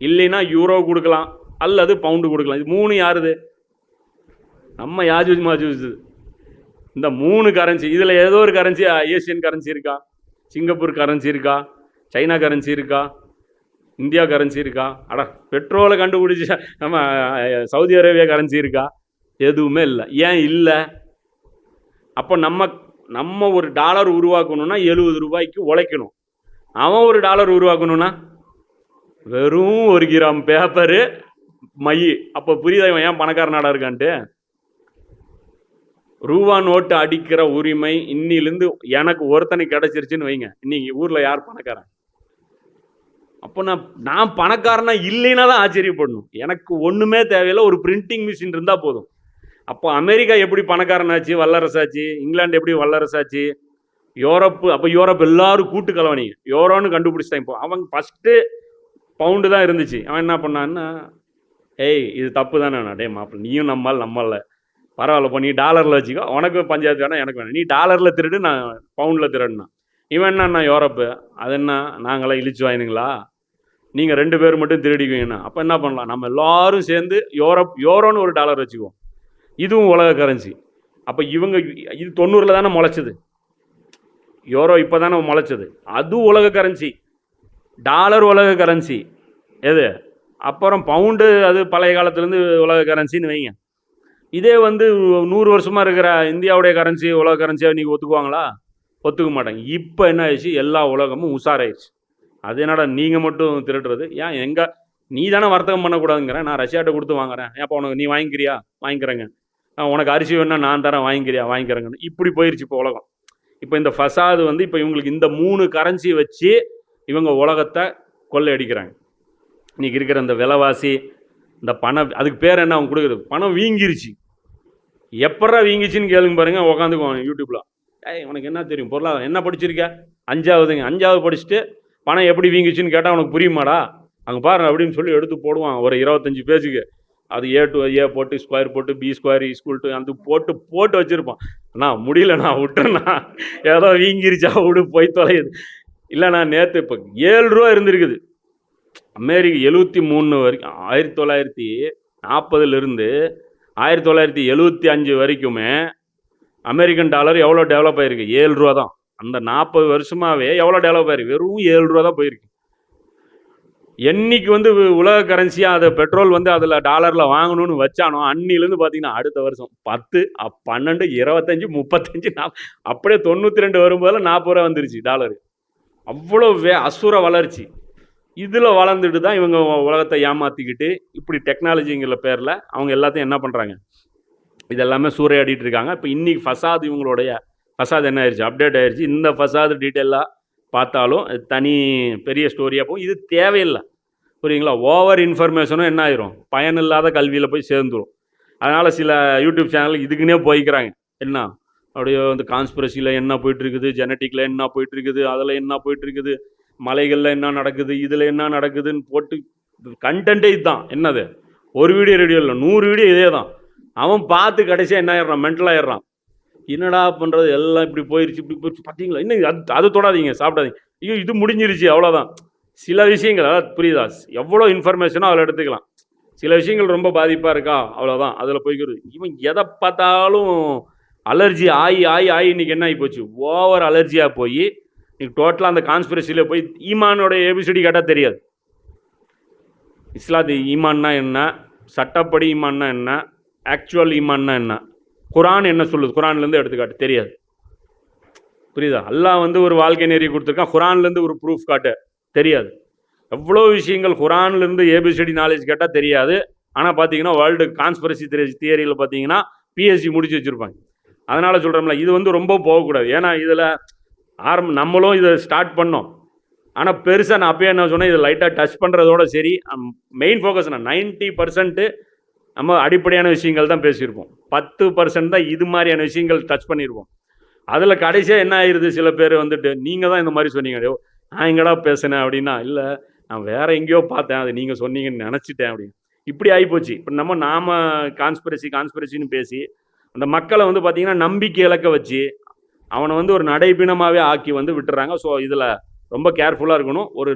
இல்லைன்னா யூரோ கொடுக்கலாம் அல்லது பவுண்டு கொடுக்கலாம். இது மூணு யாருது? நம்ம யாஜூஜ் மாஜூஜ் இந்த மூணு கரன்சி இதில் ஏதோ ஒரு கரன்சி ஏசியன் கரன்சி இருக்கா? சிங்கப்பூர் கரன்சி இருக்கா? சைனா கரன்சி இருக்கா? இந்தியா கரன்சி இருக்கா? அட பெட்ரோலை கண்டுபிடிச்ச நம்ம சவுதி அரேபியா கரன்சி இருக்கா? எதுவுமே இல்லை. ஏன் இல்லை? அப்போ நம்ம நம்ம ஒரு டாலர் உருவாக்கணும்னா எழுபது ரூபாய்க்கு உழைக்கணும். அவன் ஒரு டாலர் உருவாக்கணும்னா வெறும் ஒரு கிராம் பேப்பரு மை. அப்போ புரியுதா இவன் ஏன் பணக்கார நாடா இருக்கான்ட்டு? ரூபா நோட்டு அடிக்கிற உரிமை இன்னிலிருந்து எனக்கு ஒருத்தனை கிடைச்சிருச்சுன்னு வைங்க. இன்னைக்கு ஊரில் யார் பணக்காரன்? அப்போ நான் நான் பணக்காரனா இல்லைன்னா தான் ஆச்சரியப்படணும். எனக்கு ஒன்றுமே தேவையில்லை ஒரு பிரிண்டிங் மிஷின் இருந்தால் போதும். அப்போ அமெரிக்கா எப்படி பணக்காரனாச்சு வல்லரசாச்சு இங்கிலாந்து எப்படி வல்லரசாச்சு யூரோப்பு அப்போ யூரோப் எல்லாரும் கூட்டு கலவணி யூரோன்னு கண்டுபிடிச்சிட்டான் இப்போ. அவங்க ஃபஸ்ட்டு பவுண்டு தான் இருந்துச்சு. அவன் என்ன பண்ணான்னா ஏய் இது தப்பு தானே டே மாப்பிள்ள நீயும் நம்மால் நம்மள பரவாயில்லப்பா நீ டாலரில் வச்சுக்கோ. உனக்கு பஞ்சாயத்து வேணாம் எனக்கு வேணாம். நீ டாலரில் திருடு நான் பவுண்டில் திருடுனா. இவன் என்னன்னா யூரோப்பு? அது என்ன? நாங்களாம் இழிச்சு வாயினுங்களா? நீங்கள் ரெண்டு பேர் மட்டும் திருடிக்குவீங்கண்ணா. அப்போ என்ன பண்ணலாம்? நம்ம எல்லாரும் சேர்ந்து யூரோப் யூரோன்னு ஒரு டாலர் வச்சுக்குவோம். இதுவும் உலக கரன்சி அப்போ இவங்க இது தொண்ணூறில் தானே முளைச்சது. யூரோ இப்போ தானே முளைச்சது. அதுவும் உலக கரன்சி டாலர் உலக கரன்சி எது? அப்புறம் பவுண்டு அது பழைய காலத்துலேருந்து உலக கரன்சின்னு வைங்க. இதே வந்து நூறு வருஷமாக இருக்கிற இந்தியாவுடைய கரன்சி உலக கரன்சியாக நீங்கள் ஒத்துக்குவாங்களா? ஒத்துக்க மாட்டாங்க. இப்போ என்ன ஆயிடுச்சு? எல்லா உலகமும் உஷாராயிடுச்சு. அது என்னடா நீங்கள் மட்டும் திருடுறது? ஏன் எங்கே? நீ தானே வர்த்தகம் பண்ணக்கூடாதுங்கிறேன் நான் ரஷ்யாட்ட கொடுத்து வாங்குறேன். ஏப்பா உனக்கு நீ வாங்கிக்கிறியா? வாங்கிக்கிறேங்க. உனக்கு அரிசி வேணா நான் தரேன். வாங்கிக்கிறியா? வாங்கிக்கிறேங்கன்னு. இப்படி போயிடுச்சு இப்போ உலகம். இப்போ இந்த ஃபசாது வந்து இப்போ இவங்களுக்கு இந்த மூணு கரன்சி வச்சு இவங்க உலகத்தை கொள்ளையடிக்கிறாங்க. இன்னைக்கு இருக்கிற இந்த விலைவாசி இந்த பணம் அதுக்கு பேர் என்ன அவங்க கொடுக்குறது? பணம் வீங்கிருச்சு. எப்படா வீங்கிச்சின்னு கேளுங்க பாருங்கள் உட்காந்துக்குவாங்க யூடியூப்பில் ஏய் உனக்கு என்ன தெரியும்? பொருளாதாரம். என்ன படிச்சிருக்க? அஞ்சாவதுங்க. அஞ்சாவது படிச்சுட்டு பணம் எப்படி வீங்கிச்சின்னு கேட்டால் உனக்கு புரியுமாடா? அங்கே பாரு அப்படின்னு சொல்லி எடுத்து போடுவான். ஒரு இருபத்தஞ்சு பேஜுக்கு. அது ஏ டு ஏ போட்டு ஸ்கொயர் போட்டு பி ஸ்கொயர் ஸ்கூல் டு அந்த போட்டு போட்டு வச்சுருப்பான். அண்ணா முடியலண்ணா விட்டுறண்ணா. ஏதோ வீங்கிருச்சா விடு போய் தொலையுது. இல்லைண்ணா நேற்று இப்போ ஏழு ரூபா இருந்திருக்குது. அமெரிக்க எழுபத்தி மூணு வரைக்கும் ஆயிரத்தி தொள்ளாயிரத்தி நாற்பதுலேருந்து ஆயிரத்தி தொள்ளாயிரத்தி எழுபத்தி அஞ்சு வரைக்குமே அமெரிக்கன் டாலர் எவ்வளோ டெவலப் ஆகிருக்கு ஏழு ரூபா தான். அந்த நாற்பது வருஷமாகவே எவ்வளோ டெவலப் ஆகிருக்கு வெறும் ஏழு ரூபா தான் போயிருக்கு. என்னைக்கு வந்து உலக கரன்சியாக அதை பெட்ரோல் வந்து அதில் டாலரில் வாங்கணும்னு வச்சானோ அன்னிலேருந்து பார்த்தீங்கன்னா அடுத்த வருஷம் பத்து பன்னெண்டு இருபத்தஞ்சி முப்பத்தஞ்சு நாப் அப்படியே தொண்ணூற்றி ரெண்டு வரும்போதில் நாற்பது ரூபா வந்துருச்சு டாலரு அவ்வளோ வே அசுர வளர்ச்சி. இதில் வளர்ந்துட்டு தான் இவங்க உலகத்தை ஏமாற்றிக்கிட்டு இப்படி டெக்னாலஜிங்கிற பேரில் அவங்க எல்லாத்தையும் என்ன பண்ணுறாங்க இதெல்லாமே சூறையாடிட்டு இருக்காங்க. இப்போ இன்றைக்கி ஃபசாத் இவங்களுடைய ஃபசாத் என்ன ஆயிடுச்சு அப்டேட் ஆயிடுச்சு இந்த ஃபசாத் டீட்டெயிலாக பார்த்தாலும் தனி பெரிய ஸ்டோரியாக போகும். இது தேவையில்லை. புரியுங்களா? ஓவர் இன்ஃபர்மேஷனும் என்ன ஆயிரும்? பயனில்லாத கல்வியில் போய் சேர்ந்துரும். அதனால் சில யூடியூப் சேனல் இதுக்குன்னே போய்க்கிறாங்க. என்ன? அப்படியே அந்த கான்ஸ்பிரசியில் என்ன போயிட்டுருக்குது ஜெனட்டிக்கில் என்ன போயிட்டுருக்குது அதில் என்ன போயிட்டுருக்குது மலைகளில் என்ன நடக்குது இதில் என்ன நடக்குதுன்னு போட்டு கண்டென்ட்டே இதுதான். என்னது? ஒரு வீடியோ ரேடியோ இல்லை நூறு வீடியோ இதே தான் அவன் பார்த்து கடைசியாக என்ன ஆயிடுறான்? மென்டல் ஆயிடுறான். என்னடா பண்ணுறது எல்லாம் இப்படி போயிருச்சு இப்படி போயிடுச்சு பார்த்தீங்களா இன்னும் அது அது தொடாதீங்க சாப்பிடாதீங்க. ஐயோ இது முடிஞ்சிருச்சு அவ்வளோதான் சில விஷயங்கள் அதாவது புரியுதா? எவ்வளோ இன்ஃபர்மேஷனோ அதில் எடுத்துக்கலாம். சில விஷயங்கள் ரொம்ப பாதிப்பாக இருக்கா? அவ்வளோதான் அதில் போய்க்கிறது. இவன் எதை பார்த்தாலும் அலர்ஜி ஆகி ஆகி ஆகி இன்னைக்கு என்ன ஆகி போச்சு? ஓவர் அலர்ஜியாக போய் இன்னைக்கு டோட்டலாக அந்த கான்ஸ்பிரசியில் போய் ஈமானோட ஏபிசிடி கேட்டால் தெரியாது. இஸ்லாத்து ஈமான்னா என்ன? சட்டப்படி ஈமான்னா என்ன? ஆக்சுவல் ஈமான்னா என்ன? குரான் என்ன சொல்லுது? குரான்லேருந்து எடுத்துக்காட்டு தெரியாது. புரியுதா? அல்லாஹ் வந்து ஒரு வாழ்க்கை நெறி கொடுத்துருக்கான். குரான்லேருந்து ஒரு ப்ரூஃப் காட்டு தெரியாது. எவ்வளோ விஷயங்கள் குரான்லேருந்து ஏபிசிடி நாலேஜ் கேட்டால் தெரியாது. ஆனால் பார்த்தீங்கன்னா வேர்ல்டு கான்ஸ்பிரசி தியரியில் பார்த்தீங்கன்னா பிஎஸ்சி முடிச்சு வச்சுருப்பாங்க. அதனால் சொல்கிறோம்ல இது வந்து ரொம்ப போகக்கூடாது. ஏன்னா இதில் ஆரம்ப நம்மளும் இதை ஸ்டார்ட் பண்ணோம். ஆனால் பெருசாக நான் அப்பயே என்ன சொன்னேன் இதை லைட்டாக டச் பண்ணுறதோட சரி மெயின் ஃபோக்கஸ் நான் நைன்ட்டி பர்சன்ட்டு நம்ம அடிப்படையான விஷயங்கள் தான் பேசியிருப்போம். பத்து பர்சன்ட் தான் இது மாதிரியான விஷயங்கள் டச் பண்ணியிருப்போம். அதில் கடைசியாக என்ன ஆயிருது சில பேர் வந்துட்டு நீங்கள் தான் இந்த மாதிரி சொன்னீங்க நான் எங்கடா பேசினேன்? அப்படின்னா இல்லை நான் வேற எங்கேயோ பார்த்தேன் அது நீங்கள் சொன்னீங்கன்னு நினச்சிட்டேன் அப்படின்னு. இப்படி ஆகிப்போச்சு இப்போ நம்ம நாம கான்ஸ்பிரசி கான்ஸ்பிரசின்னு பேசி அந்த மக்களை வந்து பார்த்தீங்கன்னா நம்பிக்கை இழக்க வச்சு அவனை வந்து ஒரு நடைபீனமாகவே ஆக்கி வந்து விட்டுறாங்க. ஸோ இதில் ரொம்ப கேர்ஃபுல்லாக இருக்கணும். ஒரு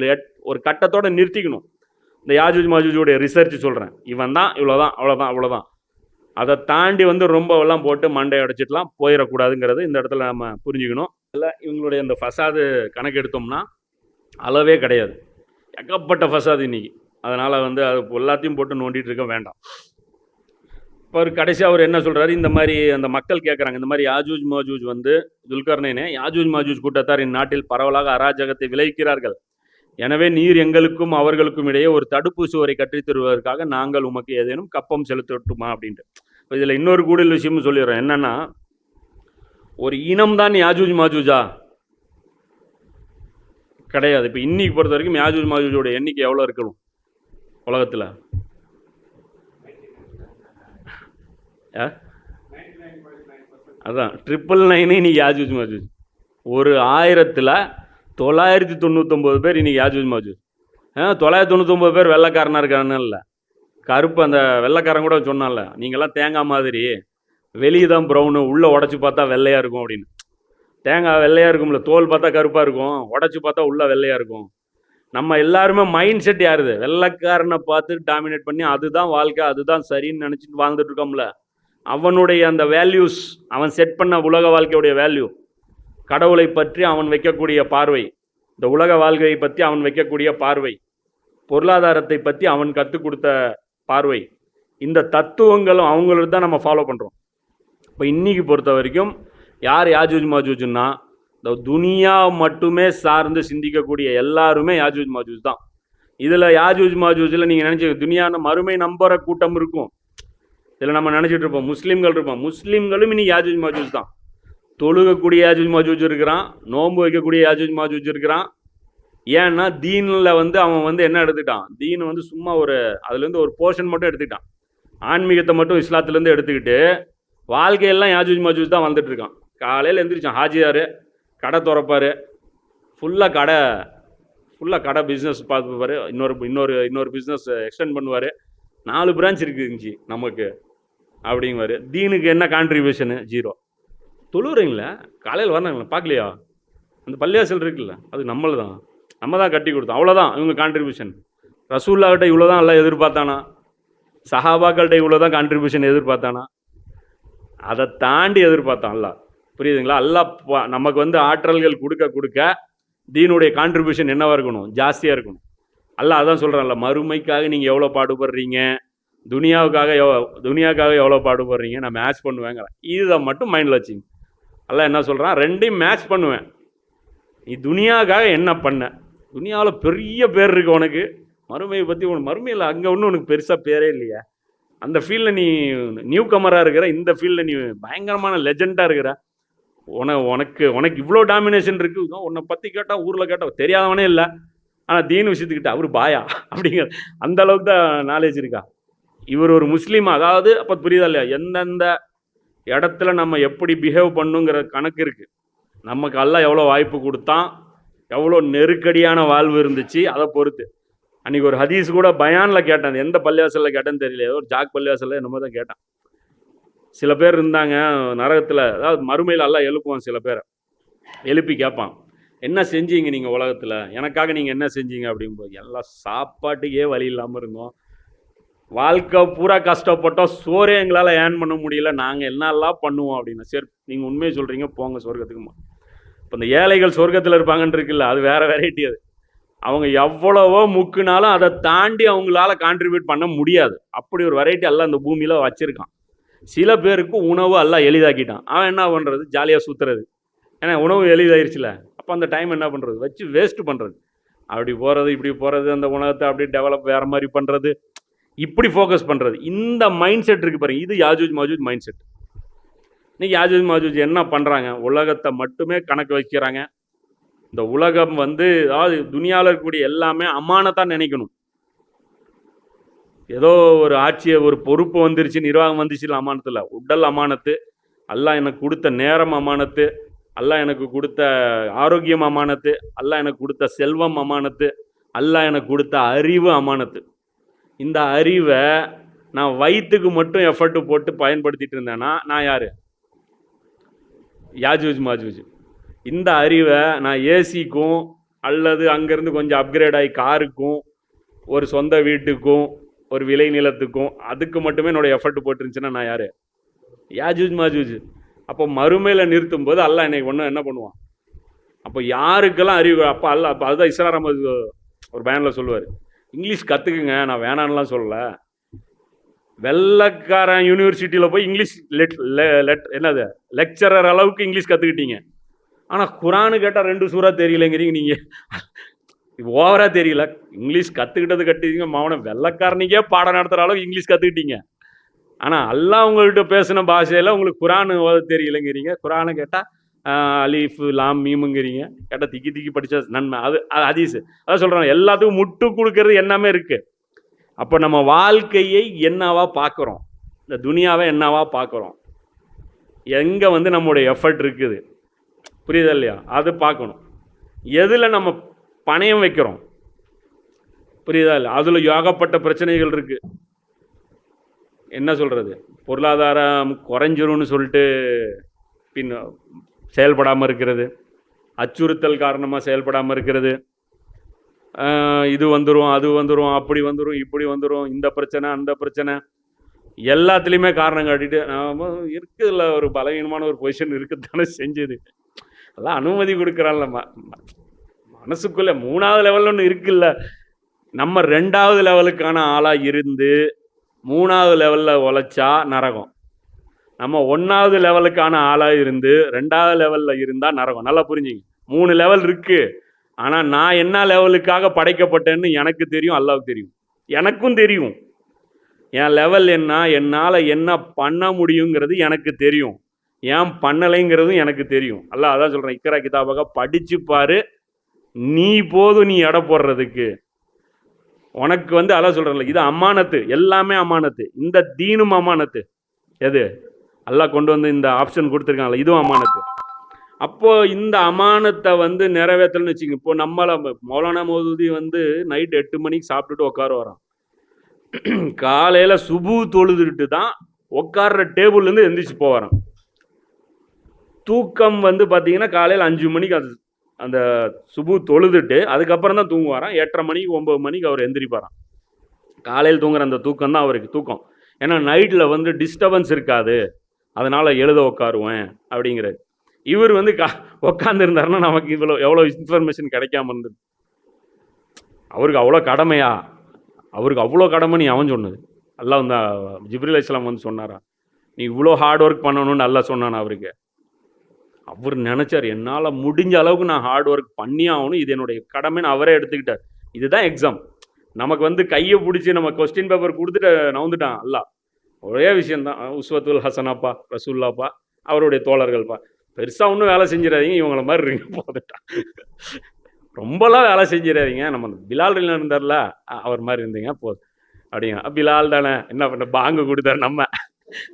ஒரு கட்டத்தோடு நிறுத்திக்கணும். இந்த யாஜூஜ் மாஜூஜோடைய ரிசர்ச் சொல்கிறேன் இவன் தான் இவ்வளோதான் அவ்வளோதான் அவ்வளோதான் அதை தாண்டி வந்து ரொம்ப எல்லாம் போட்டு மண்டை அடைச்சிட்டுலாம் போயிடக்கூடாதுங்கிறது இந்த இடத்துல நம்ம புரிஞ்சுக்கணும். இல்லை இவங்களுடைய இந்த ஃபசாது கணக்கு எடுத்தோம்னா அளவே கிடையாது. எக்கப்பட்ட ஃபசாது இன்றைக்கி அதனால் வந்து அது எல்லாத்தையும் போட்டு நோண்டிகிட்டு இருக்க வேண்டாம். இப்போ அவர் கடைசியாக அவர் என்ன சொல்கிறாரு இந்த மாதிரி அந்த மக்கள் கேட்குறாங்க இந்த மாதிரி யாஜூஜ் மாஜூஜ் வந்து துல்கர்னேனே யாஜூஜ் மாஜூஜ் கூட்டத்தார் இந்நாட்டில் பரவலாக அராஜகத்தை விளைவிக்கிறார்கள். எனவே நீர் எங்களுக்கும் அவர்களுக்கும் இடையே ஒரு தடுப்பு சுவரை கட்டித் தருவதற்காக நாங்கள் உமக்கு ஏதேனும் கப்பம் செலுத்தட்டுமா அப்படின்ட்டு. இதில் இன்னொரு கூடுதல் விஷயமும் சொல்லிடுறோம் என்னன்னா ஒரு இனம் தான் யாஜூஜ் மாஜூஜா? கிடையாது. இப்போ இன்னைக்கு பொறுத்த வரைக்கும் யாஜூஜ் மாஜூஜோட எண்ணிக்கை எவ்வளோ இருக்கணும் உலகத்தில்? அதான் ட்ரிபிள் நைனே இன்னைக்கு யாஜூஜ் மாஜூஜ் ஒரு ஆயிரத்தில் தொள்ளாயிரத்தி தொண்ணூத்தொம்பது பேர் இன்றைக்கி யாஜூஜ் மாஜூஜ் ஆ தொள்ளாயிரத்தி தொண்ணூத்தொம்பது பேர் வெள்ளைக்காரனாக இருக்கான்னு இல்லை கருப்பு அந்த வெள்ளைக்காரன் கூட சொன்னான்ல நீங்கள்லாம் தேங்காய் மாதிரி வெளியே தான் ப்ரௌனு உள்ளே உடச்சி பார்த்தா வெள்ளையாக இருக்கும் அப்படின்னு. தேங்காய் வெள்ளையாக இருக்கும்ல தோல் பார்த்தா கருப்பாக இருக்கும் உடச்சி பார்த்தா உள்ளே வெள்ளையாக இருக்கும். நம்ம எல்லாருமே மைண்ட் செட் யாருது? வெள்ளைக்காரனை பார்த்து டாமினேட் பண்ணி அதுதான் வாழ்க்கை அதுதான் சரின்னு நினச்சிட்டு வாழ்ந்துட்டு இருக்கோம்ல. அவனுடைய அந்த வேல்யூஸ் அவன் செட் பண்ண உலக வாழ்க்கையுடைய வேல்யூ கடவுளை பற்றி அவன் வைக்கக்கூடிய பார்வை இந்த உலக வாழ்க்கையை பற்றி அவன் வைக்கக்கூடிய பார்வை பொருளாதாரத்தை பற்றி அவன் கற்றுக் கொடுத்த பார்வை இந்த தத்துவங்களும் அவங்களுக்கு தான் நம்ம ஃபாலோ பண்ணுறோம் இப்போ இன்னைக்கு பொறுத்த வரைக்கும் யார் யாஜூஜ் மாஜூஜ்னா இந்த துனியா மட்டுமே சார்ந்து சிந்திக்கக்கூடிய எல்லாருமே யாஜூஜ் மாஜூஜ் தான். இதில் யாஜூஜ் மாஜூஜில் நீங்கள் நினச்சி துனியான மறுமை நம்புற கூட்டம் இருக்கும். இதில் நம்ம நினச்சிட்டு இருப்போம். முஸ்லீம்கள் இருப்போம். முஸ்லீம்களும் இன்னைக்கு யாஜூஜ் மாஜூஜ் தான். தொழுகக்கூடிய யாஜூஜ் மாஜூஜ் இருக்கிறான். நோன்பு வைக்கக்கூடிய யாஜூஜ் மாஜூஜ் இருக்கிறான். ஏன்னா தீனில் வந்து அவன் வந்து என்ன எடுத்துக்கிட்டான் தீன் வந்து சும்மா ஒரு அதுலேருந்து ஒரு போர்ஷன் மட்டும் எடுத்துக்கிட்டான் ஆன்மீகத்தை மட்டும் இஸ்லாத்துலேருந்து எடுத்துக்கிட்டு வாழ்க்கையெல்லாம் யாஜூஜ் மாஜூஜ் தான் வந்துட்டு இருக்கான். காலையில் எந்திரிச்சான். ஹாஜியார் கடை திறப்பார். ஃபுல்லாக கடை ஃபுல்லாக கடை பிஸ்னஸ் பார்த்துப்பார். இன்னொரு இன்னொரு இன்னொரு பிஸ்னஸ் எக்ஸ்டெண்ட் பண்ணுவார். நாலு பிரான்ச் இருக்குங்க நமக்கு. அப்படிங்குவார். தீனுக்கு என்ன கான்ட்ரிபியூஷனு ஜீரோ தொழுவுறீங்களா? காலையில் வர்றாங்களா பார்க்கலையா? அந்த பள்ளியாசல் இருக்குல்ல அது நம்மள தான் நம்ம தான் கட்டி கொடுத்தோம். அவ்வளோதான் இவங்க கான்ட்ரிபியூஷன் ரசூல்லாக்கிட்ட இவ்வளோ தான் எல்லாம் எதிர்பார்த்தானா? சஹாபாக்கள்கிட்ட இவ்வளோ தான் கான்ட்ரிபியூஷன் எதிர்பார்த்தானா? அதை தாண்டி எதிர்பார்த்தான் அல்ல புரியுதுங்களா? அல்லா நமக்கு வந்து ஆற்றல்கள் கொடுக்க கொடுக்க தீனுடைய கான்ட்ரிபியூஷன் என்னவாக இருக்கணும்? ஜாஸ்தியாக இருக்கணும். அல்ல அதான் சொல்கிறான்ல மறுமைக்காக நீங்கள் எவ்வளோ பாடுபடுறீங்க? துனியாவுக்காக எவ் துனியாவுக்காக எவ்வளோ பாடுபடுறீங்க நான் மேட்ச் பண்ணுவேங்கிறேன். இதை மட்டும் மைண்டில் வச்சுங்க. அல்ல என்ன சொல்கிறான் ரெண்டையும் மேட்ச் பண்ணுவேன். நீ துனியாவுக்காக என்ன பண்ண? துனியாவில் பெரிய பேர் இருக்கு உனக்கு. மறுமையை பற்றி உனக்கு மறுமையில் அங்கே ஒன்றும் உனக்கு பெருசாக பேரே இல்லையா. அந்த ஃபீல்டில் நீ நியூ கமராக இருக்கிற இந்த ஃபீல்டில் நீ பயங்கரமான லெஜெண்டாக இருக்கிற உன உனக்கு உனக்கு இவ்வளோ டாமினேஷன் இருக்குது உன்னை பற்றி கேட்டால் ஊரில் கேட்டால் தெரியாதவனே இல்லை. ஆனால் தீன் விஷயத்துக்கிட்ட அவர் பாயா அப்படிங்கிற அந்த அளவுக்கு தான் நாலேஜ் இருக்கா? இவர் ஒரு முஸ்லீம் அதாவது அப்போ புரியுதா இல்லையா? எந்தெந்த இடத்துல நம்ம எப்படி பிஹேவ் பண்ணுங்கிற கணக்கு இருக்குது நமக்கு எல்லாம் எவ்வளோ வாய்ப்பு கொடுத்தான் எவ்வளோ நெருக்கடியான வாழ்வு இருந்துச்சு அதை பொறுத்து. அன்றைக்கி ஒரு ஹதீஸ் கூட பயானில் கேட்டேன். எந்த பள்ளிவாசலில் கேட்டேன்னு தெரியல. ஏதோ ஒரு ஜாக் பள்ளிவாசலில் என்னமோ தான் கேட்டேன். சில பேர் இருந்தாங்க நரகத்தில் அதாவது மறுமையில் எல்லாம் எழுப்புவான் சில பேரை. எழுப்பி கேட்பான். என்ன செஞ்சீங்க நீங்கள் உலகத்தில்? எனக்காக நீங்கள் என்ன செஞ்சீங்க? அப்படிங்கும்போது எல்லாம் சாப்பாட்டுக்கே வழி இல்லாமல் இருந்தோம். வாழ்க்கை பூரா கஷ்டப்பட்டோம். சோறே எங்களால் ஏர்ன் பண்ண முடியல. நாங்கள் என்னெல்லாம் பண்ணுவோம் அப்படின்னு. சரி நீங்கள் உண்மையை சொல்கிறீங்க போங்க சொர்க்கத்துக்குமா இப்போ இந்த ஏழைகள் சொர்க்கத்தில் இருப்பாங்கன்னு இருக்குல்ல அது வேற வெரைட்டி அது. அவங்க எவ்வளவோ முக்குனாலும் அதை தாண்டி அவங்களால கான்ட்ரிபியூட் பண்ண முடியாது. அப்படி ஒரு வெரைட்டி எல்லாம் இந்த பூமியில் வச்சுருக்கான். சில பேருக்கு உணவு எல்லாம் எளிதாக்கிட்டான். அவன் என்ன பண்ணுறது ஜாலியாக சுற்றுறது ஏன்னா உணவு எளிதாயிருச்சுல. அப்போ அந்த டைம் என்ன பண்ணுறது வச்சு வேஸ்ட்டு பண்ணுறது அப்படி போகிறது இப்படி போகிறது அந்த உணவத்தை அப்படி டெவலப் வேறு மாதிரி பண்ணுறது இப்படி ஃபோக்கஸ் பண்ணுறது இந்த மைண்ட் செட் இருக்கு பாருங்க இது யாஜூஜ் மாஜூஜ் மைண்ட் செட் இன்னைக்கு யாஜூஜ் மாஜூஜ் என்ன பண்ணுறாங்க உலகத்தை மட்டுமே கணக்கு வைக்கிறாங்க. இந்த உலகம் வந்து அதாவது துனியாவில் இருக்கக்கூடிய எல்லாமே அமானத்தான் நினைக்கணும். ஏதோ ஒரு ஆட்சியை ஒரு பொறுப்பு வந்துருச்சு நிர்வாகம் வந்துச்சு அமானத்தில். உடல் அமானத்து அல்லாஹ் எனக்கு கொடுத்த நேரம் அமானத்து அல்லாஹ் எனக்கு கொடுத்த ஆரோக்கியம் அமானத்து அல்லாஹ் எனக்கு கொடுத்த செல்வம் அமானத்து அல்லாஹ் எனக்கு கொடுத்த அறிவு அமானத்து. இந்த அறிவை நான் வயிற்றுக்கு மட்டும் எஃபர்ட் போட்டு பயன்படுத்திட்டு இருந்தேன்னா நான் யார்? யாஜூஜ் மாஜூஜ் இந்த அறிவை நான் ஏசிக்கும் அல்லது அங்கேருந்து கொஞ்சம் அப்கிரேட் ஆகி காருக்கும் ஒரு சொந்த வீட்டுக்கும் ஒரு விளை நிலத்துக்கும் அதுக்கு மட்டுமே என்னோட எஃபர்ட் போட்டுருந்துச்சுன்னா நான் யார்? யாஜூஜ் மாஜூஜ் அப்போ மறுமையில் நிறுத்தும் போது அல்லா என்னை ஒன்றும் என்ன பண்ணுவான்? அப்போ யாருக்கெல்லாம் அறிவு அப்போ அல்ல அப்போ அதுதான் இஸ்ரா அஹமது ஒரு பயனில் சொல்லுவார். இங்கிலீஷ் கற்றுக்குங்க நான் வேணான்னுலாம் சொல்லலை. வெள்ளக்காரன் யூனிவர்சிட்டியில் போய் இங்கிலீஷ் லெட் லெட் என்னது லெக்சரர் அளவுக்கு இங்கிலீஷ் கற்றுக்கிட்டீங்க ஆனால் குரானு கேட்டால் ரெண்டு சூறாக தெரியலங்கிறீங்க நீங்கள் ஓவராக தெரியல. இங்கிலீஷ் கற்றுக்கிட்டது கட்டிங்க மாவன வெள்ளக்காரனிக்கே பாடம் நடத்துகிற அளவுக்கு இங்கிலீஷ் கற்றுக்கிட்டீங்க ஆனால் எல்லாம் உங்கள்கிட்ட பேசின பாஷையில் உங்களுக்கு குரான் ஓத தெரியலங்கிறீங்க. குரானை கேட்டால் அலீஃப் லாம் மீமுங்கிறீங்க. கேட்டால் திக்கி திக்கி படித்தா நன்மை. அது அது அதீஸ் அதான் சொல்கிறாங்க எல்லாத்துக்கும் முட்டு கொடுக்கறது எல்லாமே இருக்குது அப்போ நம்ம வாழ்க்கையை என்னவா பார்க்குறோம் இந்த துனியாவை என்னவா பார்க்குறோம் எங்கே வந்து நம்மளுடைய எஃபர்ட் இருக்குது? புரியுதா இல்லையா? அது பார்க்கணும் எதில் நம்ம பணயம் வைக்கிறோம்? புரியுதா இல்லை? அதில் யோகப்பட்ட பிரச்சனைகள் இருக்குது என்ன சொல்கிறது பொருளாதாரம் குறைஞ்சிரும்னு சொல்லிட்டு பின் செயல்படாமல் இருக்கிறது. அச்சுறுத்தல் காரணமாக செயல்படாமல் இருக்கிறது. இது வந்துடும் அது வந்துடும் அப்படி வந்துடும் இப்படி வந்துடும் இந்த பிரச்சனை அந்த பிரச்சனை. எல்லாத்துலேயுமே காரணம் காட்டிட்டு நாம் இருக்குதுல்ல ஒரு பலவீனமான ஒரு பொசிஷன் இருக்குதானே செஞ்சது. அதெல்லாம் அனுமதி கொடுக்குறான்ல ம- ம- மூணாவது லெவலில் ஒன்று இருக்குல்ல. நம்ம ரெண்டாவது லெவலுக்கான ஆளாக இருந்து மூணாவது லெவலில் உழைச்சா நரகம். நம்ம ஒன்றாவது லெவலுக்கான ஆளாக இருந்து ரெண்டாவது லெவலில் இருந்தால் நரகம். நல்லா புரிஞ்சுங்க. மூணு லெவல் இருக்குது ஆனால் நான் என்ன லெவலுக்காக படைக்கப்பட்டேன்னு எனக்கு தெரியும் அல்லாவுக்கு தெரியும். எனக்கும் தெரியும். என் லெவல் என்ன என்னால் என்ன பண்ண முடியுங்கிறது எனக்கு தெரியும். ஏன் பண்ணலைங்கிறதும் எனக்கு தெரியும். அல்லாஹ் அதான் சொல்கிறேன் இக்கரா கிதாபாக படிச்சு பாரு. நீ போதும் நீ எடை போடுறதுக்கு. உனக்கு வந்து அதான் சொல்கிறேன்ல இது அம்மானத்து எல்லாமே அம்மானத்து இந்த தீனும் அம்மானத்து எது? அல்லாஹ் கொண்டு வந்து இந்த ஆப்ஷன் கொடுத்துருக்காங்கல்ல இதுவும் அமானத்து. அப்போது இந்த அமானத்தை வந்து நிறைவேற்றலன்னு வச்சுங்க இப்போ நம்மளை மௌலானா மோதுதி வந்து நைட் எட்டு மணிக்கு சாப்பிட்டுட்டு உட்கார வரோம் காலையில் சுபு தொழுதுட்டு தான் உட்கார்ற டேபிள்லேருந்து எந்திரிச்சு போகிறோம் தூக்கம் வந்து பார்த்தீங்கன்னா காலையில் அஞ்சு மணிக்கு அது அந்த சுபு தொழுதுட்டு அதுக்கப்புறம் தான் தூங்குவாராம். எட்டரை மணிக்கு ஒம்பது மணிக்கு அவர் எந்திரிப்பாராம். காலையில் தூங்குற அந்த தூக்கம் தான் அவருக்கு தூக்கம். ஏன்னா நைட்டில் வந்து டிஸ்டர்பன்ஸ் இருக்காது. அதனால் எழுத உட்காருவேன் அப்படிங்கிறாரு. இவர் வந்து கா உட்காந்துருந்தாருன்னா நமக்கு இவ்வளோ எவ்வளோ இன்ஃபர்மேஷன் கிடைக்காம இருந்தது. அவருக்கு அவ்வளோ கடமையா? அவருக்கு அவ்வளோ கடமை நீ அவன் சொன்னது. அல்லாஹ் வந்து ஜிப்ரில் இஸ்லாம் வந்து சொன்னாரா? நீ இவ்வளோ ஹார்ட் ஒர்க் பண்ணணும்னு நல்லா சொன்னான் அவருக்கு? அவர் நினச்சார் என்னால் முடிஞ்ச அளவுக்கு நான் ஹார்ட் ஒர்க் பண்ணி ஆகணும். இது என்னுடைய கடமைன்னு அவரே எடுத்துக்கிட்டார். இதுதான் எக்ஸாம் நமக்கு வந்து கையை பிடிச்சி நம்ம கொஸ்டின் பேப்பர் கொடுத்துட்டு நவுந்துட்டான் அல்லா ஒரே விஷயந்தான் உஸ்வத்துல் ஹசனாப்பா ரசூல்லாப்பா அவருடைய தோழர்கள்ப்பா. பெருசாக ஒன்றும் வேலை செஞ்சிடாதீங்க இவங்கள மாதிரி இருங்க போதுட்டான் ரொம்பலாம் வேலை செஞ்சிடாதீங்க. நம்ம பிலால் இருந்தார்ல அவர் மாதிரி இருந்தீங்க போதும். அப்படிங்க பிலால் தானே என்ன பண்ண பாங்கு கொடுத்தாரு நம்ம.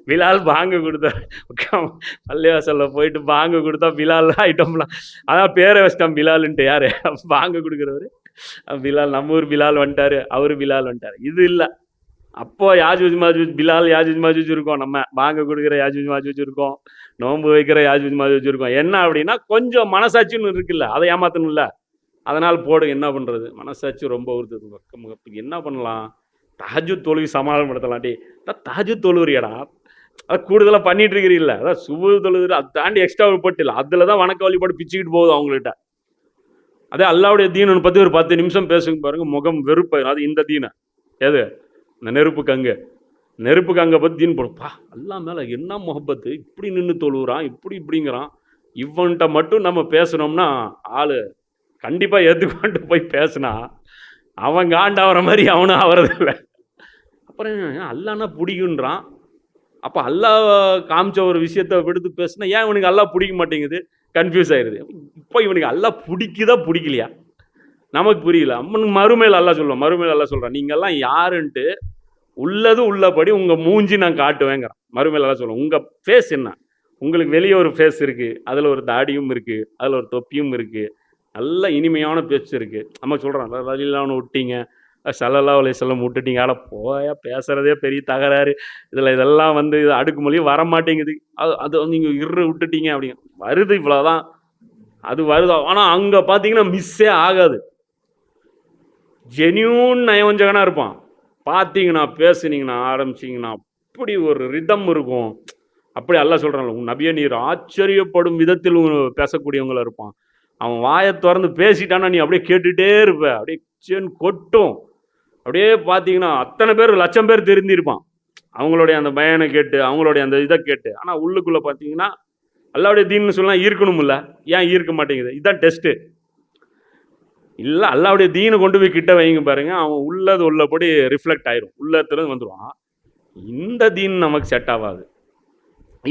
பிலால் பாங்கு கொடுத்தாரு. பள்ளிவாசலில் போயிட்டு பாங்கு கொடுத்தா பிலால் ஐட்டம்லாம் அதான் பேரை வச்சிட்டான் பிலாலுன்ட்டு யாரு? பாங்கு கொடுக்குறவரு. பிலால் நம்ம ஊர் பிலால் வந்துட்டாரு அவர் பிலால் வந்துட்டாரு. இது இல்லை. அப்போ யாஜூஜ் மாஜூஜ் பிலால் யாஜூஜ் மாஜூஜ் இருக்கோம் நம்ம. பாங்க கொடுக்குற யாஜூஜ் மாஜூஜ் இருக்கோம். நோன்பு வைக்கிற யாஜூஜ் மாஜூஜ் இருக்கோம். என்ன அப்படின்னா கொஞ்சம் மனசாட்சின்னு இருக்குல்ல அதை ஏமாத்தணும்ல. அதனால் போடு என்ன பண்ணுறது மனசாட்சி ரொம்ப உறுத்துது. பக்கம் என்ன பண்ணலாம்? தஹஜு தொழுவி சமாதானப்படுத்தலாம். அதான் தஹஜு தொழுவுறியடா அது கூடுதலாக பண்ணிட்டு இருக்கிறீல்ல. அதான் சுபு தொழுது அதை தாண்டி எக்ஸ்ட்ரா பட்டு இல்லை. அதில் தான் வணக்க வழிபாடு பிச்சுக்கிட்டு போகுது அவங்கள்ட்ட. அதே அல்லாவுடைய தீனு பற்றி ஒரு பத்து நிமிஷம் பேசுங்க பாருங்க. முகம் வெறுப்பு அது இந்த தீனை. எது? இந்த நெருப்புக்கு அங்கே நெருப்புக்கு அங்கே பற்றி தீன் போடுப்பா எல்லாம் மேலே என்ன முகப்பத்து? இப்படி நின்று தொழுவுறான் இப்படி இப்படிங்கிறான். இவன்கிட்ட மட்டும் நம்ம பேசுனோம்னா ஆள் கண்டிப்பாக ஏற்றுக்கொண்டு போய் பேசினா அவன் காண்டாகிற மாதிரி அவனும் ஆவறதில்லை. அப்புறம் அல்லான்னா பிடிக்குன்றான். அப்போ அல்லாஹ் காமிச்ச ஒரு விஷயத்தை எடுத்து பேசுனா ஏன் இவனுக்கு எல்லாம் பிடிக்க மாட்டேங்குது? கன்ஃபியூஸ் ஆயிடுது இப்போ இவனுக்கு அல்லா பிடிக்குதா பிடிக்கலையா? நமக்கு புரியல. அம்மனுக்கு மறுமையில் அல்லாஹ் சொல்லுவான் மறுமையில் அல்லாஹ் சொல்கிறான் நீங்கள்லாம் யாருன்ட்டு உள்ளது உள்ளபடி உங்கள் மூஞ்சி நான் காட்டுவேங்கிறேன். மறுமையிலலாம் சொல்லுவேன் உங்கள் ஃபேஸ் என்ன? உங்களுக்கு வெளியே ஒரு ஃபேஸ் இருக்குது அதில் ஒரு தாடியும் இருக்குது அதில் ஒரு தொப்பியும் இருக்குது நல்ல இனிமையான பேச்சு இருக்குது நம்ம சொல்கிறோம் ரலிலான்னு விட்டீங்க. சல்லல்லா அலைஹி செல்லம் விட்டுட்டீங்க ஆட போயா பேசுகிறதே பெரிய தகராறு. இதில் இதெல்லாம் வந்து இது அடுக்குமொழி வர மாட்டேங்குது அது அது நீங்கள் இரு விட்டுட்டீங்க அப்படிங்க. வருது இவ்வளோதான் அது வருதா? ஆனால் அங்கே பார்த்தீங்கன்னா மிஸ்ஸே ஆகாது. ஜெனியூன் நயவஞ்சகனாக இருப்பான். பார்த்தீங்கன்னா பேசுனீங்கன்னா ஆரம்பிச்சிங்கன்னா அப்படி ஒரு ரிதம் இருக்கும். அப்படி அல்ல சொல்கிறான் உன் நபிய நீர் ஆச்சரியப்படும் விதத்தில் பேசக்கூடியவங்கள பேசக்கூடியவங்களா இருப்பான். அவன் வாயை திறந்து பேசிட்டான்னா நீ அப்படியே கேட்டுகிட்டே இருப்ப. அப்படியே சேன் கொட்டும். அப்படியே பார்த்தீங்கன்னா அத்தனை பேர் லட்சம் பேர் திருந்திருப்பான். அவங்களுடைய அந்த பயனை கேட்டு அவங்களுடைய அந்த இதை கேட்டு. ஆனால் உள்ளுக்குள்ளே பார்த்தீங்கன்னா அல்லாவுடைய தீன்னு சொல்லலாம் ஈர்க்கணும்ல. ஏன் ஈர்க்க மாட்டேங்குது? இதுதான் டெஸ்ட்டு இல்லை அல்லாவுடைய தீனை கொண்டு போய் கிட்ட வைங்க பாருங்க. அவன் உள்ளது உள்ளபடி ரிஃப்ளெக்ட் ஆயிரும். உள்ளத்துல வந்துடுவான் இந்த தீன் நமக்கு செட் ஆகாது.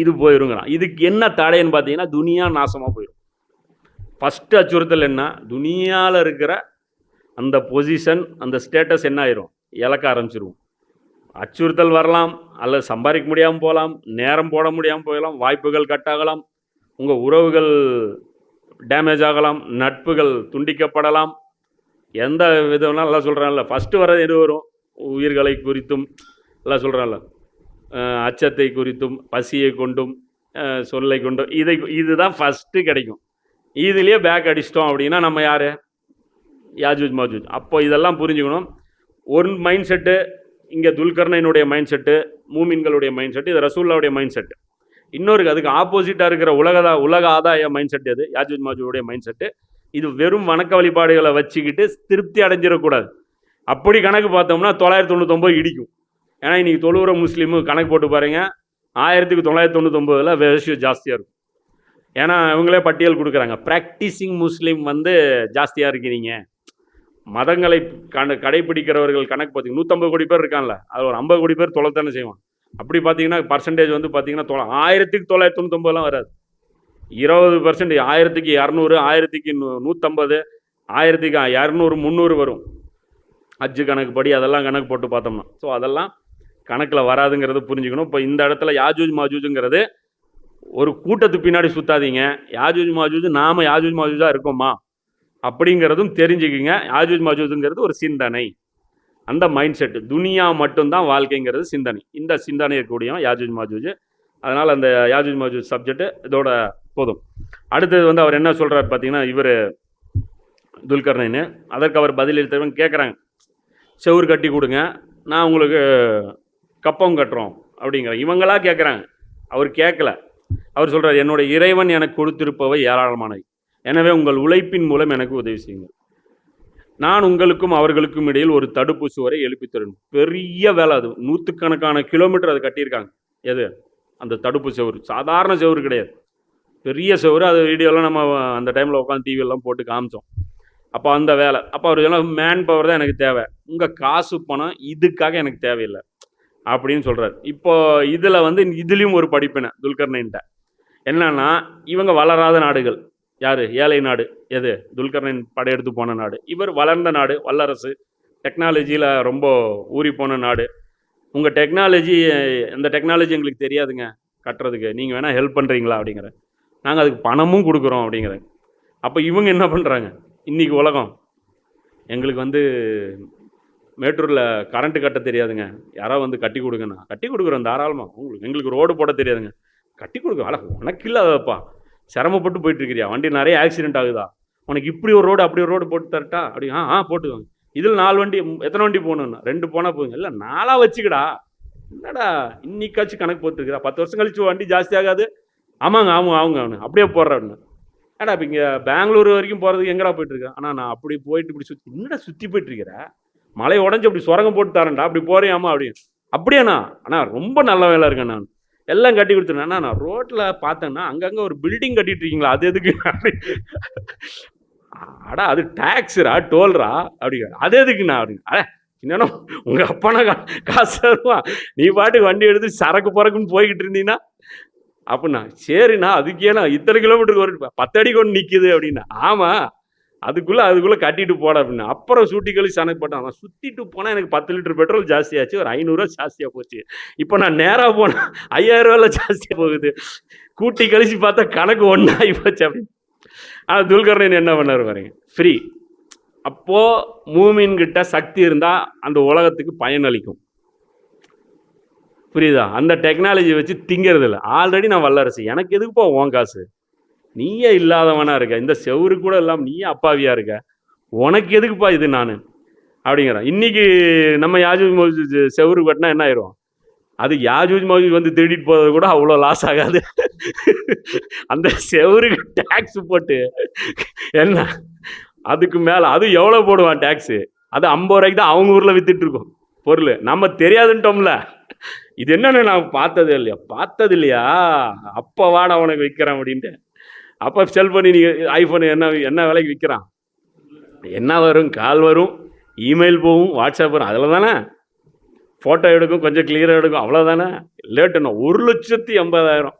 இது போயிருங்கிறான். இதுக்கு என்ன தடைன்னு பார்த்தீங்கன்னா துனியா நாசமாக போயிடும் ஃபஸ்ட்டு அச்சுறுத்தல் என்ன? துனியாவில் இருக்கிற அந்த பொசிஷன் அந்த ஸ்டேட்டஸ் என்ன ஆயிரும்? இழக்க ஆரம்பிச்சிருவோம். அச்சுறுத்தல் வரலாம் அல்லது சம்பாதிக்க முடியாமல் போகலாம் நேரம் போட முடியாமல் போகலாம் வாய்ப்புகள் கட் ஆகலாம் உங்கள் உறவுகள் டேமேஜ் ஆகலாம் நட்புகள் துண்டிக்கப்படலாம். எந்த விதம்னா எல்லாம் சொல்கிறான்ல ஃபஸ்ட்டு வர்றது எது வரும்? உயிர்களை குறித்தும் எல்லாம் சொல்கிறான்ல அச்சத்தை குறித்தும் பசியை கொண்டும் சொல்லை கொண்டும் இதை இதுதான் ஃபஸ்ட்டு கிடைக்கும். இதுலேயே பேக் அடிச்சிட்டோம் அப்படின்னா நம்ம யார்? யாஜூஜ் மாஜூஜ். அப்போ இதெல்லாம் புரிஞ்சுக்கணும். ஒரு மைண்ட் செட்டு இங்கே துல்கர்ணனுடைய மைண்ட் செட்டு மூமின்களுடைய மைண்ட் செட்டு இது ரசூல்லாவுடைய மைண்ட் செட்டு இன்னொரு அதுக்கு ஆப்போசிட்டாக இருக்கிற உலகதா உலக ஆதாய மைண்ட் செட் அது யாஜூஜ் மாஜூடைய மைண்ட் செட்டு இது வெறும் வணக்க வழிபாடுகளை வச்சுக்கிட்டு திருப்தி அடைஞ்சிடக்கூடாது. அப்படி கணக்கு பார்த்தோம்னா தொள்ளாயிரத்தி தொண்ணூத்தொம்பது இடிக்கும். ஏன்னா இன்னைக்கு தொழுவுற முஸ்லீமு கணக்கு போட்டு பாருங்க. ஆயிரத்துக்கு தொள்ளாயிரத்தி தொண்ணூத்தொம்பதில் ரேஷியோ ஜாஸ்தியாக இருக்கும். ஏன்னா இவங்களே பட்டியல் கொடுக்குறாங்க. ப்ராக்டிஸிங் முஸ்லீம் வந்து ஜாஸ்தியாக இருக்கிறீங்க. மதங்களை கண கடைபிடிக்கிறவர்கள் கணக்கு பார்த்தீங்க நூற்றம்பது கோடி பேர் இருக்கான்ல. அது ஒரு ஐம்பது கோடி பேர் தொலைத்தானே செய்வான். அப்படி பார்த்தீங்கன்னா பர்சன்டேஜ் வந்து பார்த்தீங்கன்னா தொ ஆயிரத்துக்கு தொள்ளாயிரத்தி தொண்ணூத்தொம்பதுலாம் வராது. இருபது பர்சன்ட் ஆயிரத்துக்கு இரநூறு ஆயிரத்துக்கு நூ- நூற்றம்பது ஆயிரத்துக்கு இரநூறு முந்நூறு வரும். அஜ்ஜு கணக்கு படி அதெல்லாம் கணக்கு போட்டு பார்த்தோம்னா. ஸோ அதெல்லாம் கணக்கில் வராதுங்கிறத புரிஞ்சுக்கணும். இப்போ இந்த இடத்துல யாஜூஜ் மாஜூஜுங்கிறது ஒரு கூட்டத்துக்கு பின்னாடி சுத்தாதீங்க. யாஜூஜ் மாஜூஜ் நாம யாஜூஜ் மாஜூஜாக இருக்கோமா? அப்படிங்கிறதும் தெரிஞ்சுக்குங்க. யாஜூஜ் மாஜூஜுங்கிறது ஒரு சிந்தனை. அந்த மைண்ட் செட்டு துனியா மட்டும்தான் வாழ்க்கைங்கிறது சிந்தனை. இந்த சிந்தனை இருக்கக்கூடிய யாஜூஜ் மாஜூஜ். அதனால் அந்த யாஜூஜ் மாஜூஜ் சப்ஜெக்ட் இதோட போதும். அடுத்தது வந்து அவர் என்ன சொல்கிறார் பார்த்தீங்கன்னா இவர் துல்கர்ணைன்னு அதற்கு அவர் பதிலளித்தவங்க கேட்குறாங்க செவுர் கட்டி கொடுங்க. நான் உங்களுக்கு கப்பம் கட்டுறோம் அப்படிங்கிற இவங்களா கேட்குறாங்க அவர் கேட்கல அவர் சொல்கிறார் என்னுடைய இறைவன் எனக்கு கொடுத்திருப்பவை ஏராளமானவை. எனவே உங்கள் உழைப்பின் மூலம் எனக்கு உதவி செய்யுங்கள். நான் உங்களுக்கும் அவர்களுக்கும் இடையில் ஒரு தடுப்பு சுவரை எழுப்பி தரணும் பெரிய வேலை அது. நூற்றுக்கணக்கான கிலோமீட்டர் அது கட்டியிருக்காங்க. எது? அந்த தடுப்பு செவுரு. சாதாரண செவுரு கிடையாது. பெரிய செவுரு. அது வீடியோலாம் நம்ம அந்த டைமில் உட்காந்து டிவியெல்லாம் போட்டு காமிச்சோம். அப்போ அந்த வேலை. அப்போ அவர் எல்லாம் மேன் பவர் தான் எனக்கு தேவை. உங்கள் காசு பணம் இதுக்காக எனக்கு தேவையில்லை. அப்படின்னு சொல்கிறார் இப்போ இதில் வந்து இதுலேயும் ஒரு படிப்பினை துல்கர்ணின்ட்ட. என்னன்னா இவங்க வளராத நாடுகள். யார்? ஏழை நாடு. எது? துல்கர்ணன் படையெடுத்து போன நாடு. இவர் வளர்ந்த நாடு வல்லரசு. டெக்னாலஜியில் ரொம்ப ஊறி போன நாடு. உங்கள் டெக்னாலஜி இந்த டெக்னாலஜி எங்களுக்கு தெரியாதுங்க கட்டுறதுக்கு. நீங்கள் வேணால் ஹெல்ப் பண்ணுறீங்களா அப்படிங்கிற. நாங்கள் அதுக்கு பணமும் கொடுக்குறோம் அப்படிங்கிற. அப்போ இவங்க என்ன பண்ணுறாங்க இன்றைக்கி உலகம். எங்களுக்கு வந்து மேட்டூரில் கரண்ட்டு கட்ட தெரியாதுங்க. யாராவது வந்து கட்டி கொடுங்கண்ணா கட்டி கொடுக்குறோம் தாராளமாக உங்களுக்கு எங்களுக்கு ரோடு போட தெரியாதுங்க. கட்டி கொடுக்க அட உனக்கு இல்லாதப்பா சிரமப்பட்டு போயிட்டு இருக்கிறியா வண்டி நிறைய ஆக்சிடென்ட் ஆகுதா? உனக்கு இப்படி ஒரு ரோடு அப்படி ஒரு ரோடு போட்டு தரட்டா? அப்படி ஆ ஆ போட்டுக்கோங்க. இதில் நாலு வண்டி எத்தனை வண்டி போகணும்னா? ரெண்டு போனால் போதுங்க இல்லை நாளாக வச்சுக்கடா. என்னடா இன்னைக்காச்சும் கணக்கு போட்டுருக்குறா. பத்து வருஷம் கழிச்சு வண்டி ஜாஸ்தி ஆகாது. ஆமாங்க ஆமாம் அவங்க அவனு அப்படியே போடுறேன்னு ஏடா இப்போ இங்கே பெங்களூர் வரைக்கும் போகிறதுக்கு எங்கடா போயிட்டுருக்கேன் ஆனால் நான் அப்படி போயிட்டு இப்படி சுற்றி என்னடா சுற்றி போயிட்டு இருக்கிற மலை உடஞ்சி அப்படி சுரங்கம் போட்டு தரேன்டா. அப்படி போறியாமா அப்படின்னு. அப்படியாண்ணா? அண்ணா ரொம்ப நல்ல வேலை இருக்கேன் நான். எல்லாம் கட்டி கொடுத்துருந்தேன் நான் ரோட்டில் பார்த்தேன்னா அங்கங்கே ஒரு பில்டிங் கட்டிட்டு இருக்கீங்களா அது எதுக்கு? அடா அது டேக்ஸுரா டோல்ரா அப்படிங்க அது எதுக்குண்ணா? அப்படின்னு அட என்னன்னா உங்கள் அப்பானா கா- காசு தருவான் நீ பாட்டுக்கு வண்டி எடுத்து சரக்கு பறக்குன்னு போய்கிட்டு இருந்தீங்கன்னா அப்படின்னா சரிண்ணா அதுக்கு ஏன்னா இத்தனை கிலோமீட்டருக்கு ஒரு பத்தடி கொண்டு நிற்கிது அப்படின்னா. ஆமாம் அதுக்குள்ளே அதுக்குள்ளே கட்டிட்டு போட அப்படின்னு. அப்புறம் சுட்டி கழிச்சு சனக்கு போட்டேன். அவன் சுற்றிட்டு போனால் எனக்கு பத்து லிட்டர் பெட்ரோல் ஜாஸ்தியாச்சு. ஒரு ஐநூறுரூவா ஜாஸ்தியாக போச்சு. இப்போ நான் நேராக போனேன் ஐயாயிரம் ரூபாயில ஜாஸ்தியாக போகுது. கூட்டி கழிச்சு பார்த்தா கணக்கு ஒன்றாகி போச்சு அப்படின்னு. ஆனால் துல்கர்ணன் என்ன பண்ணார் பாருங்க. ஃப்ரீ அப்போது மூமின்கிட்ட சக்தி இருந்தால் அந்த உலகத்துக்கு பயனளிக்கும் புரியுதா? அந்த டெக்னாலஜி வச்சு திங்கிறது இல்லை ஆல்ரெடி நான் வல்லரசு. எனக்கு எதுக்குப்பா உன் காசு? நீயே இல்லாதவனாக இருக்க. இந்த செவுரு கூட இல்லாமல் நீயே அப்பாவியா இருக்க. உனக்கு எதுக்குப்பா இது நான்? அப்படிங்கிறான் இன்னைக்கு நம்ம யாஜூஜ் மௌஜூஜ் செவரு கட்டினா என்ன ஆயிரும்? அது யாஜூஜ் மௌஜூஜ் வந்து திருடிட்டு போகிறது கூட அவ்வளோ லாஸ் ஆகாது. அந்த செவருக்கு டேக்ஸ் போட்டு என்ன? அதுக்கு மேலே அது எவ்வளோ போடுவான் டேக்ஸு அது ஐம்பது ரூபாய்க்கு தான் அவங்க ஊரில் வித்துட்டு பொருள். நம்ம தெரியாதுன்ட்டோம்ல. இது என்னென்னு நான் பார்த்தது இல்லையா? பார்த்தது இல்லையா? அப்போ வாட உனக்கு விற்கிறேன் அப்படின்ட்டு. அப்போ செல்ஃபோன் நீ ஐஃபோன் என்ன என்ன விலைக்கு விற்கிறான் என்ன வரும்? கால் வரும் இமெயில் போகும் வாட்ஸ்அப் வரும் அதில் தானே ஃபோட்டோ எடுக்கும் கொஞ்சம் கிளியராக எடுக்கும் அவ்வளோதானே லேட்டுண்ணா ஒரு லட்சத்தி எண்பதாயிரம்.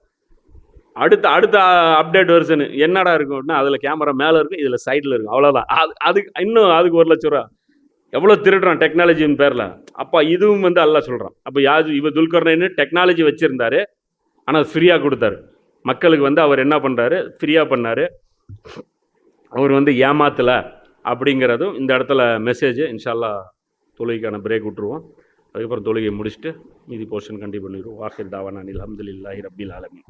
அடுத்த அடுத்த அப்டேட் வருஷனு என்னடா இருக்கும் அப்படின்னா அதில் கேமரா மேலே இருக்கும் இதில் சைடில் இருக்கும் அவ்வளோதான் அது அதுக்கு இன்னும் அதுக்கு ஒரு லட்ச ரூபா. எவ்வளோ திருடுறான் டெக்னாலஜின்னு பேரில்? அப்போ இதுவும் வந்து அல்ல சொல்கிறான் அப்போ யாஜு இவ துல்கர்னு டெக்னாலஜி வச்சுருந்தாரு ஆனால் ஃப்ரீயாக கொடுத்தாரு. மக்களுக்கு வந்து அவர் என்ன பண்ணுறாரு ஃப்ரீயாக பண்ணார். அவர் வந்து ஏமாத்தலை அப்படிங்கிறதும் இந்த இடத்துல மெசேஜ் இன்ஷால்லா தொழுகைக்கான பிரேக் விட்டுருவோம். அதுக்கப்புறம் தொழுகையை முடிச்சுட்டு மீதி போர்ஷன் கண்டிப்பாக பண்ணிடுவோம். வாசல் தாவானா அலமதுல்லாஹி ரபில் ஆலமி